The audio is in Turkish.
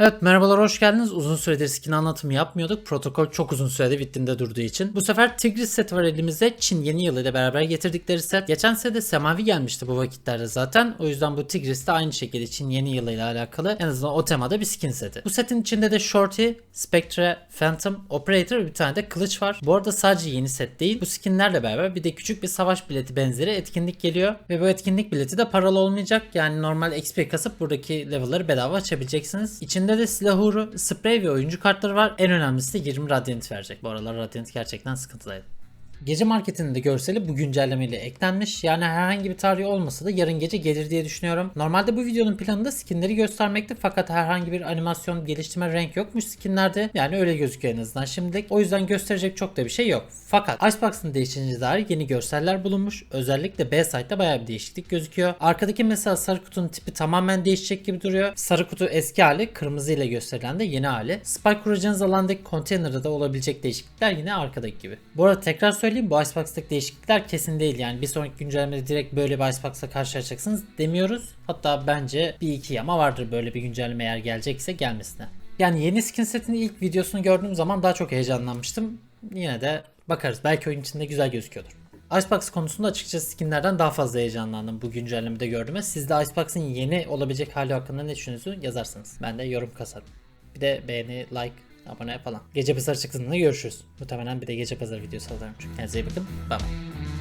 Evet merhabalar hoş geldiniz. Uzun süredir skin anlatımı yapmıyorduk. Protokol çok uzun sürede bittiğinde durduğu için. Bu sefer Tigris seti var elimizde. Çin yeni yılı ile beraber getirdikleri set. Geçen sene de Semavi gelmişti bu vakitlerde zaten. O yüzden bu Tigris de aynı şekilde Çin yeni yılı ile alakalı en azından o temada bir skin seti. Bu setin içinde de Shorty, Spectre, Phantom, Operator bir tane de kılıç var. Bu arada sadece yeni set değil. Bu skinlerle beraber bir de küçük bir savaş bileti benzeri etkinlik geliyor. Ve bu etkinlik bileti de paralı olmayacak. Yani normal XP kasıp buradaki level'ları bedava açabileceksiniz. İçinde de silah uğru, sprey ve oyuncu kartları var. En önemlisi de 20 Radiant verecek. Bu aralar Radiant gerçekten sıkıntılıydı. Gece marketinin de görseli bu güncellemeyle eklenmiş. Yani herhangi bir tarihi olmasa da yarın gece gelir diye düşünüyorum. Normalde bu videonun planında skinleri göstermekti fakat herhangi bir animasyon, geliştirme, renk yokmuş skinlerde. Yani öyle gözüküyor en azından şimdilik. O yüzden gösterecek çok da bir şey yok. Fakat Icebox'ın değiştiğine dair yeni görseller bulunmuş. Özellikle B site'da bayağı bir değişiklik gözüküyor. Arkadaki mesela sarı kutunun tipi tamamen değişecek gibi duruyor. Sarı kutu eski hali, kırmızı ile gösterilen de yeni hali. Spike kuracağınız alandaki konteynerda da olabilecek değişiklikler yine arkadaki gibi. Bu arada tekrar söyleyeyim bu Icebox'taki değişiklikler kesin değil. Yani bir sonraki güncellemede direkt böyle bir Icebox'la karşılaşacaksınız demiyoruz. Hatta bence bir iki yama vardır böyle bir güncelleme eğer gelecekse gelmesine. Yani yeni skin setinin ilk videosunu gördüğüm zaman daha çok heyecanlanmıştım. Yine de bakarız. Belki oyun içinde güzel gözüküyordur. Icebox konusunda açıkçası skinlerden daha fazla heyecanlandım bu güncellemede gördüğüme. Siz de Icebox'ın yeni olabilecek hali hakkında ne düşünüyorsunuz yazarsınız. Ben de yorum kasarım. Bir de beğeni, like, abone falan. Gece pazarı çıktığında görüşürüz. Muhtemelen bir de gece pazarı videosu alırım. Çünkü kendinize iyi bakın. Bye bye.